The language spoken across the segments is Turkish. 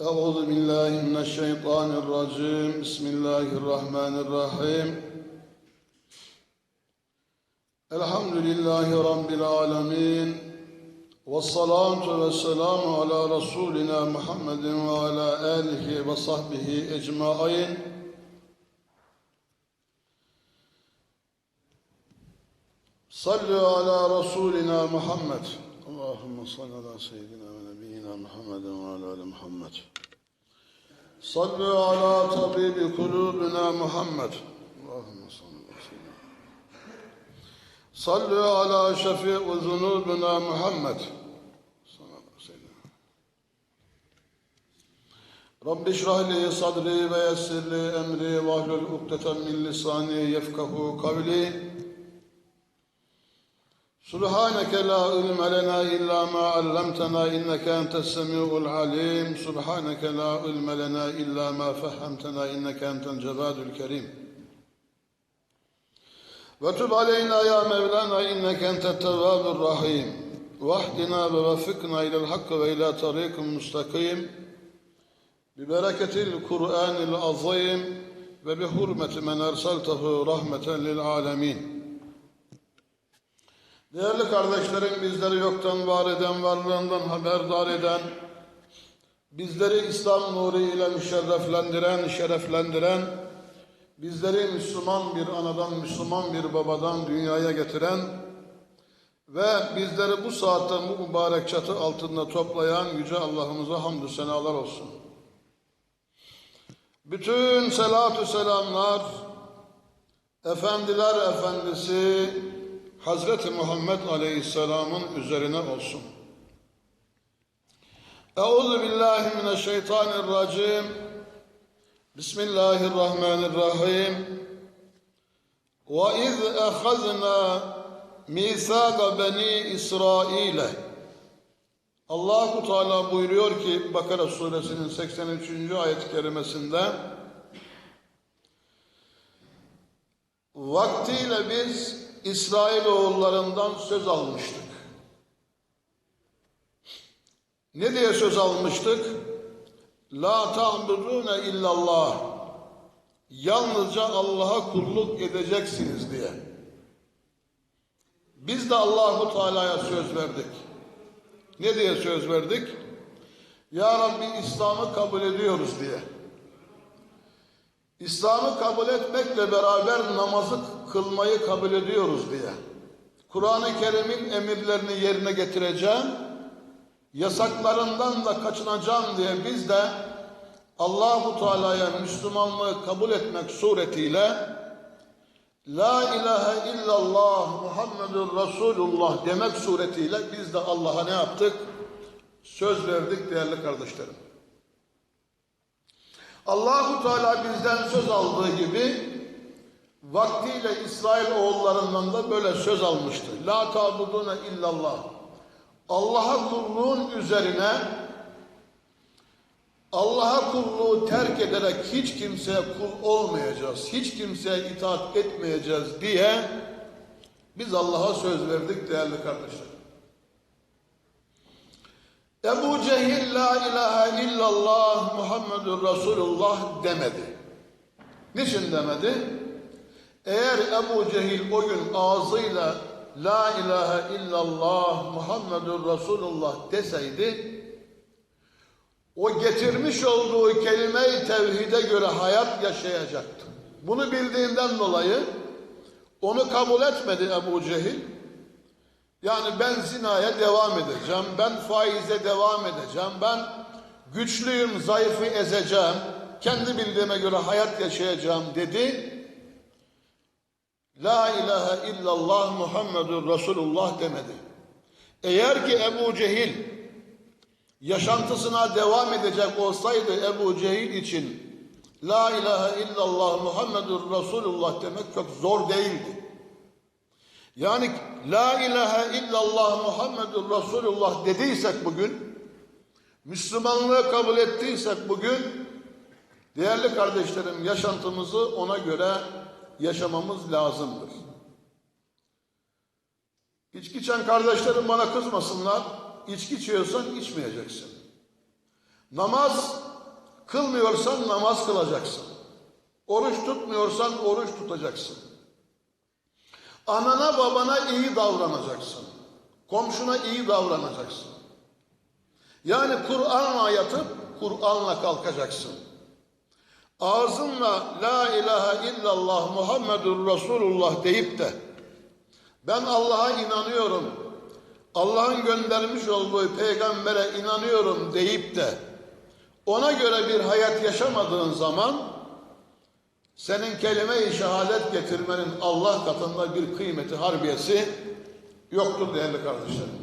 أعوذ بالله من الشيطان الرجيم بسم الله الرحمن الرحيم الحمد لله رب العالمين والصلاة والسلام على رسولنا محمد وعلى آله وصحبه أجمعين صلوا على رسولنا محمد اللهم صل على سيدنا ونبينا محمد وعلى ال محمد صلوا على طبيب قلوبنا محمد اللهم صل على سيدنا صلوا على شفيع ذنوبنا محمد صلى الله عليه وسلم رب اشرح لي صدري ويسر لي امري واحلل عقدة من لساني يفقه قولي سبحانك لا علم لنا إلا ما علمتنا إنك أنت السميع العليم. سبحانك لا علم لنا إلا ما فهمتنا إنك أنت الجواد الكريم. وتب علينا يا مولانا إنك أنت التواب الرحيم. واهدنا ووفقنا إلى الحق وإلى طريق مستقيم. ببركة القرآن العظيم وبحرمة من أرسلته رحمة للعالمين. Değerli kardeşlerim, bizleri yoktan var eden, varlığından haberdar eden, bizleri İslam nuru ile müşerreflendiren, şereflendiren, bizleri Müslüman bir anadan, Müslüman bir babadan dünyaya getiren ve bizleri bu saatte bu mübarek çatı altında toplayan Yüce Allah'ımıza hamdü senalar olsun. Bütün selatü selamlar, Efendiler Efendisi, Hazreti Muhammed Aleyhisselam'ın üzerine olsun. Euzu billahi mineşşeytanirracim. Bismillahirrahmanirrahim. Ve iz ehazna misaga beni İsrail'e. Allahu Teala buyuruyor ki Bakara suresinin 83. ayet-i kerimesinde Vaktiyle biz İsrailoğullarından söz almıştık. Ne diye söz almıştık? La ta'budune illallah. Yalnızca Allah'a kulluk edeceksiniz diye. Biz de Allahu Teala'ya söz verdik. Ne diye söz verdik? Ya Rabbi İslam'ı kabul ediyoruz diye. İslam'ı kabul etmekle beraber namazı kılmayı kabul ediyoruz diye. Kur'an-ı Kerim'in emirlerini yerine getireceğim, yasaklarından da kaçınacağım diye biz de Allahu Teala'ya Müslümanlığı kabul etmek suretiyle La ilahe illallah Muhammedur Resulullah demek suretiyle biz de Allah'a ne yaptık? Söz verdik değerli kardeşlerim. Allahu Teala bizden söz aldığı gibi vaktiyle İsrail oğullarından da böyle söz almıştı. La tabudune illallah. Allah'a kulluğun üzerine Allah'a kulluğu terk ederek hiç kimseye kul olmayacağız, hiç kimseye itaat etmeyeceğiz diye biz Allah'a söz verdik değerli kardeşler. Ebu Cehil la ilahe illallah Muhammedur Resulullah demedi. Niçin demedi? Eğer Ebu Cehil o gün ağzıyla la ilahe illallah Muhammedur Resulullah deseydi o getirmiş olduğu kelime-i tevhide göre hayat yaşayacaktı. Bunu bildiğinden dolayı onu kabul etmedi Ebu Cehil. Yani ben zinaya devam edeceğim, ben faize devam edeceğim, ben güçlüyüm, zayıfı ezeceğim, kendi bildiğime göre hayat yaşayacağım dedi. La ilahe illallah Muhammedur Resulullah demedi. Eğer ki Ebu Cehil yaşantısına devam edecek olsaydı Ebu Cehil için La ilahe illallah Muhammedur Resulullah demek çok zor değildi. Yani La ilahe illallah Muhammedur Resulullah dediysek bugün, Müslümanlığı kabul ettiysek bugün, değerli kardeşlerim yaşantımızı ona göre yaşamamız lazımdır. İçki içen kardeşlerim bana kızmasınlar. İçki içiyorsan içmeyeceksin. Namaz Kılmıyorsan namaz kılacaksın. Oruç tutmuyorsan oruç tutacaksın. Anana babana iyi davranacaksın. Komşuna iyi davranacaksın. Yani Kur'an'la yatıp Kur'an'la kalkacaksın. Ağzınla la ilahe illallah Muhammedur Resulullah deyip de ben Allah'a inanıyorum, Allah'ın göndermiş olduğu peygambere inanıyorum deyip de ona göre bir hayat yaşamadığın zaman senin kelime-i şehadet getirmenin Allah katında bir kıymeti harbiyesi yoktur değerli kardeşlerim.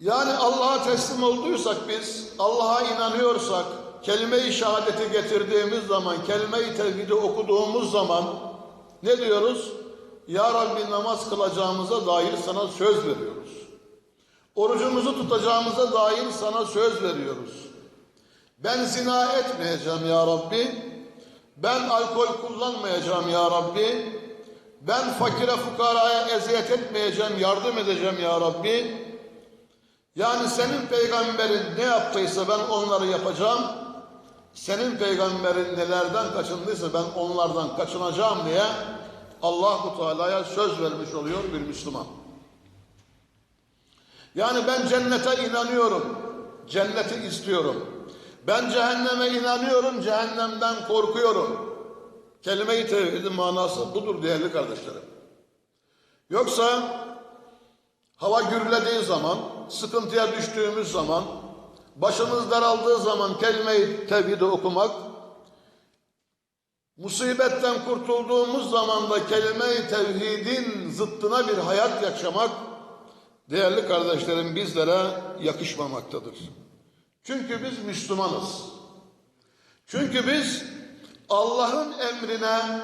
Yani Allah'a teslim olduysak biz, Allah'a inanıyorsak, kelime-i şehadeti getirdiğimiz zaman, kelime-i tevhidi okuduğumuz zaman ne diyoruz? Ya Rabbi namaz kılacağımıza dair sana söz veriyoruz. Orucumuzu tutacağımıza dair sana söz veriyoruz. Ben zina etmeyeceğim ya Rabbi. Ben alkol kullanmayacağım ya Rabbi. Ben fakire fukaraya eziyet etmeyeceğim, yardım edeceğim ya Rabbi. Yani senin peygamberin ne yaptıysa ben onları yapacağım. Senin peygamberin nelerden kaçındıysa ben onlardan kaçınacağım diye Allahu Teala'ya söz vermiş oluyor bir Müslüman. Yani ben cennete inanıyorum. Cenneti istiyorum. Ben cehenneme inanıyorum. Cehennemden korkuyorum. Kelime-i tevhidin manası budur değerli kardeşlerim. Yoksa hava gürlediği zaman, sıkıntıya düştüğümüz zaman, başımız daraldığı zaman kelime-i tevhidi okumak, musibetten kurtulduğumuz zaman da kelime-i tevhidin zıttına bir hayat yaşamak, değerli kardeşlerim bizlere yakışmamaktadır. Çünkü biz Müslümanız. Çünkü biz Allah'ın emrine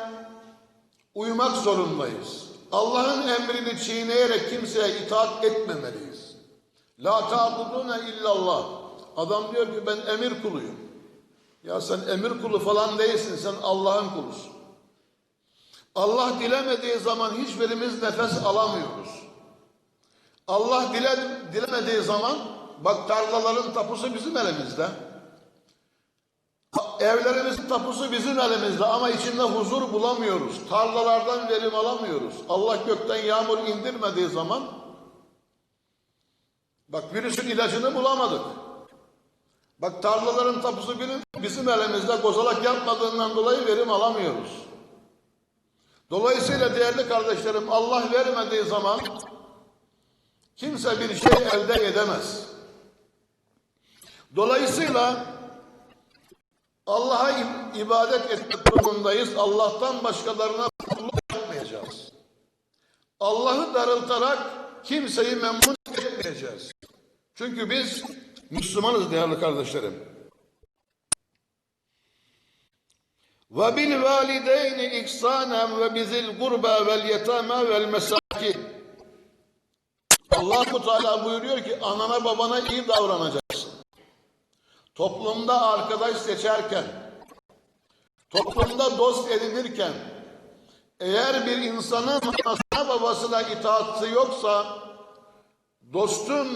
uymak zorundayız. Allah'ın emrini çiğneyerek kimseye itaat etmemeliyiz. La ta'budune illallah. Adam diyor ki ben emir kuluyum. Ya sen emir kulu falan değilsin. Sen Allah'ın kulusun. Allah dilemediği zaman hiçbirimiz nefes alamıyoruz. Allah dile, dilemediği zaman bak tarlaların tapusu bizim elimizde. Evlerimizin tapusu bizim elimizde ama içinde huzur bulamıyoruz. Tarlalardan verim alamıyoruz. Allah gökten yağmur indirmediği zaman bak virüsün ilacını bulamadık. Bak tarlaların tapusu bizim elimizde kozalak yapmadığından dolayı verim alamıyoruz. Dolayısıyla değerli kardeşlerim Allah vermediği zaman kimse bir şey elde edemez. Dolayısıyla Allah'a ibadet etmek durumundayız. Allah'tan başkalarına kulluk yapmayacağız. Allah'ı darıltarak kimseyi memnun etmeyeceğiz. Çünkü biz Müslümanız değerli kardeşlerim. Ve bil valideyni ihsanen ve bizil gurbe vel yetame vel mesakin. Allahu Teala buyuruyor ki anana babana iyi davranacaksın. Toplumda arkadaş seçerken, toplumda dost edinirken, eğer bir insanın anasına babasına itaatı yoksa, dostun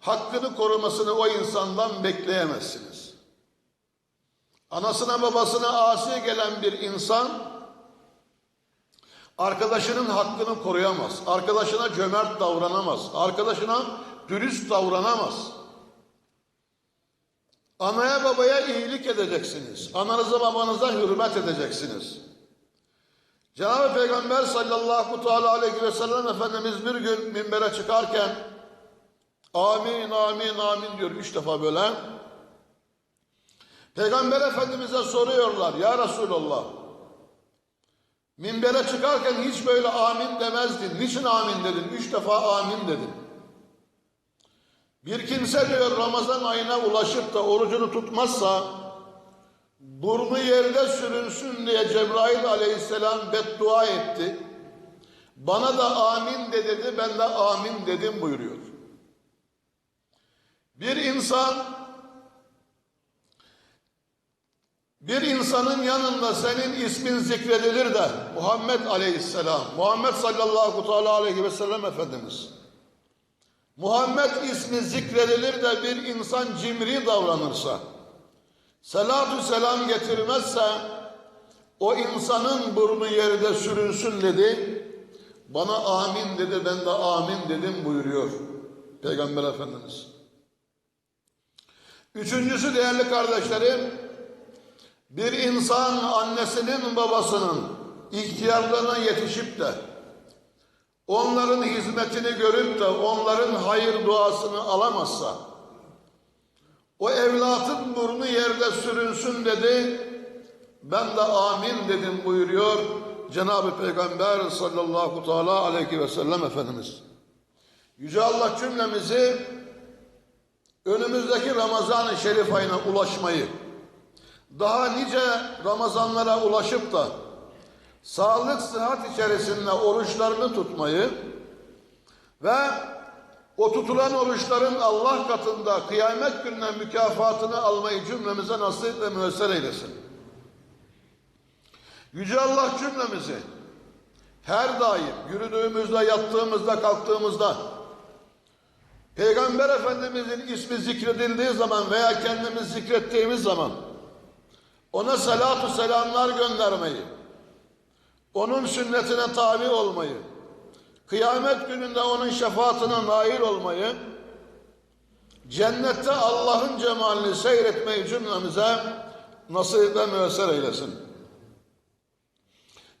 hakkını korumasını o insandan bekleyemezsiniz. Anasına babasına asi gelen bir insan, arkadaşının hakkını koruyamaz, arkadaşına cömert davranamaz, arkadaşına dürüst davranamaz. Anaya babaya iyilik edeceksiniz. Ananıza babanıza hürmet edeceksiniz. Cenab-ı Peygamber sallallahu teala aleyhi ve sellem Efendimiz bir gün minbere çıkarken amin amin amin diyor üç defa böyle. Peygamber Efendimiz'e soruyorlar ya Resulallah minbere çıkarken hiç böyle amin demezdin. Niçin amin dedin? Üç defa amin dedin. Bir kimse diyor Ramazan ayına ulaşıp da orucunu tutmazsa burnu yerde sürünsün diye Cebrail aleyhisselam beddua etti. Bana da amin de dedi ben de amin dedim buyuruyor. Bir insan bir insanın yanında senin ismin zikredilir de Muhammed aleyhisselam, Muhammed sallallahu aleyhi ve sellem Efendimiz Muhammed ismi zikredilir de bir insan cimri davranırsa, selatü selam getirmezse, o insanın burnu yerde sürünsün dedi. Bana amin dedi, ben de amin dedim buyuruyor Peygamber Efendimiz. Üçüncüsü değerli kardeşlerim, bir insan annesinin babasının ihtiyarlarına yetişip de onların hizmetini görüp de onların hayır duasını alamazsa o evlatın burnu yerde sürünsün dedi ben de amin dedim buyuruyor Cenab-ı Peygamber sallallahu teala aleyhi ve sellem Efendimiz. Yüce Allah cümlemizi önümüzdeki Ramazan-ı Şerif ayına ulaşmayı, daha nice Ramazanlara ulaşıp da sağlık sıhhat içerisinde oruçlarını tutmayı ve o tutulan oruçların Allah katında kıyamet gününe mükafatını almayı cümlemize nasip ve müessir eylesin. Yüce Allah cümlemizi her daim yürüdüğümüzde, yattığımızda, kalktığımızda Peygamber Efendimizin ismi zikredildiği zaman veya kendimiz zikrettiğimiz zaman ona salatu selamlar göndermeyi, onun sünnetine tabi olmayı, kıyamet gününde onun şefaatine nail olmayı, cennette Allah'ın cemalini seyretmeyi cümlemize nasip ve müessir eylesin.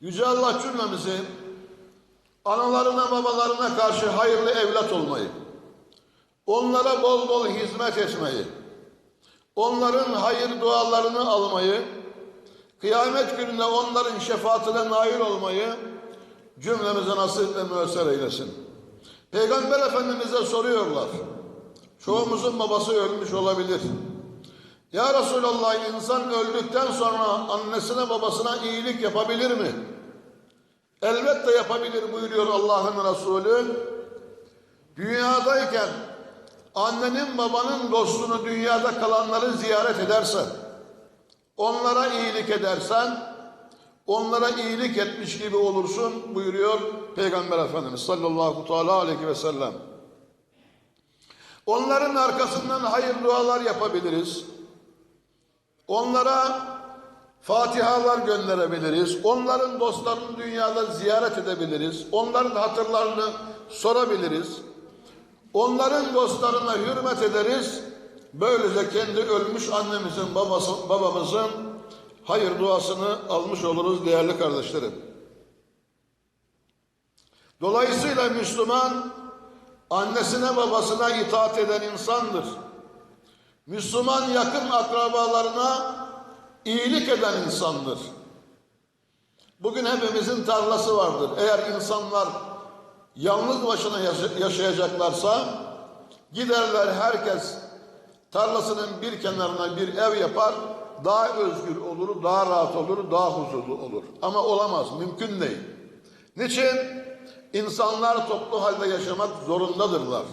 Yüce Allah cümlemizi analarına babalarına karşı hayırlı evlat olmayı, onlara bol bol hizmet etmeyi, onların hayır dualarını almayı, kıyamet gününde onların şefaatine nail olmayı cümlemize nasip ve müessir eylesin. Peygamber Efendimiz'e soruyorlar. Çoğumuzun babası ölmüş olabilir. Ya Resulallah insan öldükten sonra annesine babasına iyilik yapabilir mi? Elbette yapabilir buyuruyor Allah'ın Resulü. Dünyadayken annenin babanın dostunu dünyada kalanları ziyaret edersen, onlara iyilik edersen, onlara iyilik etmiş gibi olursun buyuruyor Peygamber Efendimiz sallallahu teala aleyhi ve sellem. Onların arkasından hayır dualar yapabiliriz. Onlara Fatihalar gönderebiliriz. Onların dostlarını dünyada ziyaret edebiliriz. Onların hatırlarını sorabiliriz. Onların dostlarına hürmet ederiz. Böylece kendi ölmüş annemizin, babası, babamızın hayır duasını almış oluruz değerli kardeşlerim. Dolayısıyla Müslüman annesine babasına itaat eden insandır. Müslüman yakın akrabalarına iyilik eden insandır. Bugün hepimizin tarlası vardır. Eğer insanlar yalnız başına yaşayacaklarsa giderler herkes tarlasının bir kenarına bir ev yapar, daha özgür olur, daha rahat olur, daha huzurlu olur. Ama olamaz, mümkün değil. Niçin? İnsanlar toplu halde yaşamak zorundadırlar.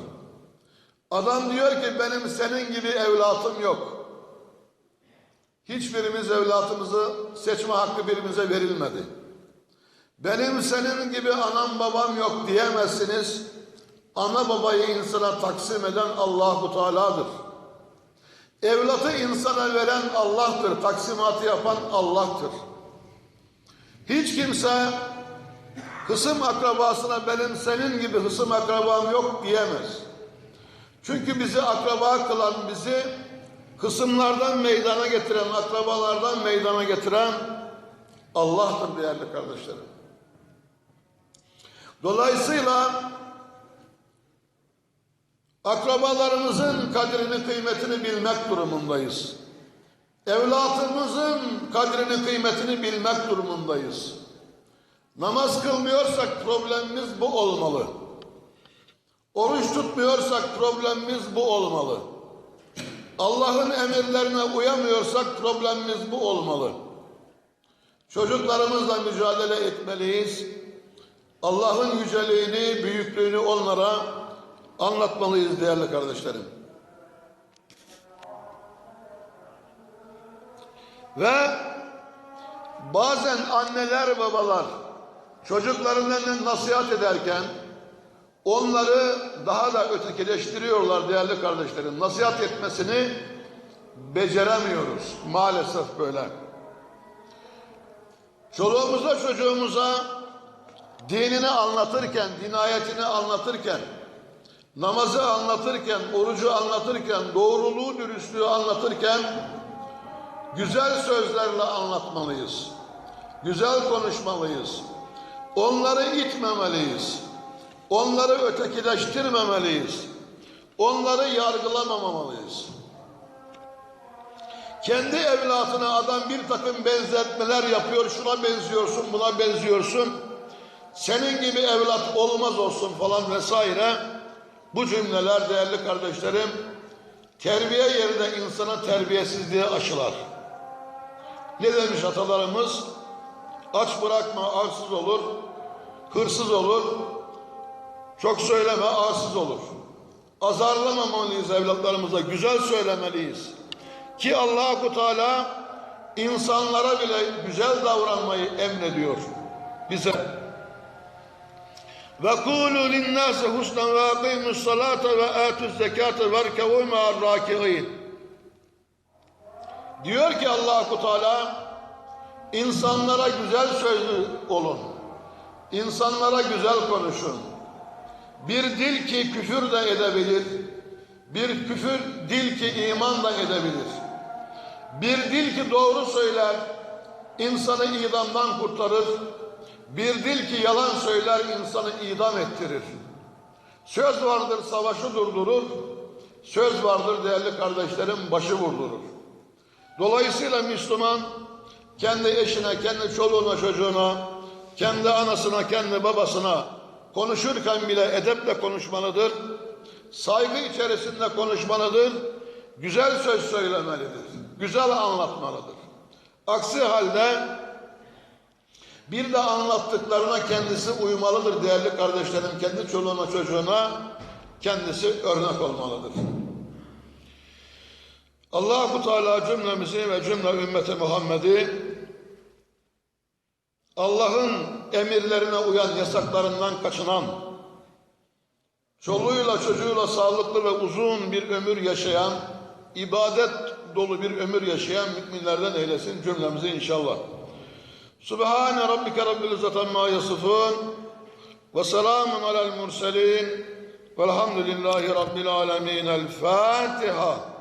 Adam diyor ki benim senin gibi evlatım yok. Hiçbirimiz evlatımızı seçme hakkı birimize verilmedi. Benim senin gibi anam babam yok diyemezsiniz. Ana babayı insana taksim eden Allahu Teala'dır. Evlatı insana veren Allah'tır. Taksimatı yapan Allah'tır. Hiç kimse hısım akrabasına benim senin gibi hısım akrabam yok diyemez. Çünkü bizi akraba kılan, bizi kısımlardan meydana getiren, akrabalardan meydana getiren Allah'tır değerli kardeşlerim. Dolayısıyla akrabalarımızın kadrini, kıymetini bilmek durumundayız. Evlatımızın kadrini, kıymetini bilmek durumundayız. Namaz kılmıyorsak problemimiz bu olmalı. Oruç tutmuyorsak problemimiz bu olmalı. Allah'ın emirlerine uyamıyorsak problemimiz bu olmalı. Çocuklarımızla mücadele etmeliyiz. Allah'ın yüceliğini, büyüklüğünü onlara anlatmalıyız değerli kardeşlerim. Ve bazen anneler babalar çocuklarına nasihat ederken onları daha da ötekileştiriyorlar değerli kardeşlerim. Nasihat etmesini beceremiyoruz. Maalesef böyle. Çoluğumuza çocuğumuza dinini anlatırken, dinayetini anlatırken, namazı anlatırken, orucu anlatırken, doğruluğu, dürüstlüğü anlatırken güzel sözlerle anlatmalıyız. Güzel konuşmalıyız. Onları itmemeliyiz. Onları ötekileştirmemeliyiz. Onları yargılamamalıyız. Kendi evlatına adam bir takım benzetmeler yapıyor. Şuna benziyorsun, buna benziyorsun. Senin gibi evlat olmaz olsun falan vesaire. Bu cümleler değerli kardeşlerim terbiye yerine insana terbiyesizliğe aşılar. Ne demiş atalarımız? Aç bırakma arsız olur, hırsız olur, çok söyleme arsız olur. Azarlamamalıyız evlatlarımıza, güzel söylemeliyiz. Ki Allahu Teala insanlara bile güzel davranmayı emrediyor bize. Ve kulu linnâse husnen ve akimus salate ve atuz zekate ve erkevu ma'ar raki'in. Diyor ki Allahu Teala insanlara güzel sözlü olun. İnsanlara güzel konuşun. Bir dil ki küfür de edebilir. Bir küfür dil ki iman da edebilir. Bir dil ki doğru söyler, insanı idamdan kurtarır. Bir dil ki yalan söyler, insanı idam ettirir. Söz vardır savaşı durdurur. Söz vardır değerli kardeşlerim başı vurdurur. Dolayısıyla Müslüman kendi eşine, kendi çoluğuna, çocuğuna, kendi anasına, kendi babasına konuşurken bile edeple konuşmalıdır. Saygı içerisinde konuşmalıdır. Güzel söz söylemelidir. Güzel anlatmalıdır. Aksi halde bir de anlattıklarına kendisi uymalıdır değerli kardeşlerim. Kendi çoluğuna, çocuğuna kendisi örnek olmalıdır. Allahu Teala cümlemizi ve cümle ümmeti Muhammed'i Allah'ın emirlerine uyan, yasaklarından kaçınan, çoluğuyla çocuğuyla sağlıklı ve uzun bir ömür yaşayan, ibadet dolu bir ömür yaşayan müminlerden eylesin cümlemizi inşallah. Subhane rabbike rabbil izzati amma yasifun ve selamun alel murselin velhamdülillahi rabbil alemin. El Fatiha.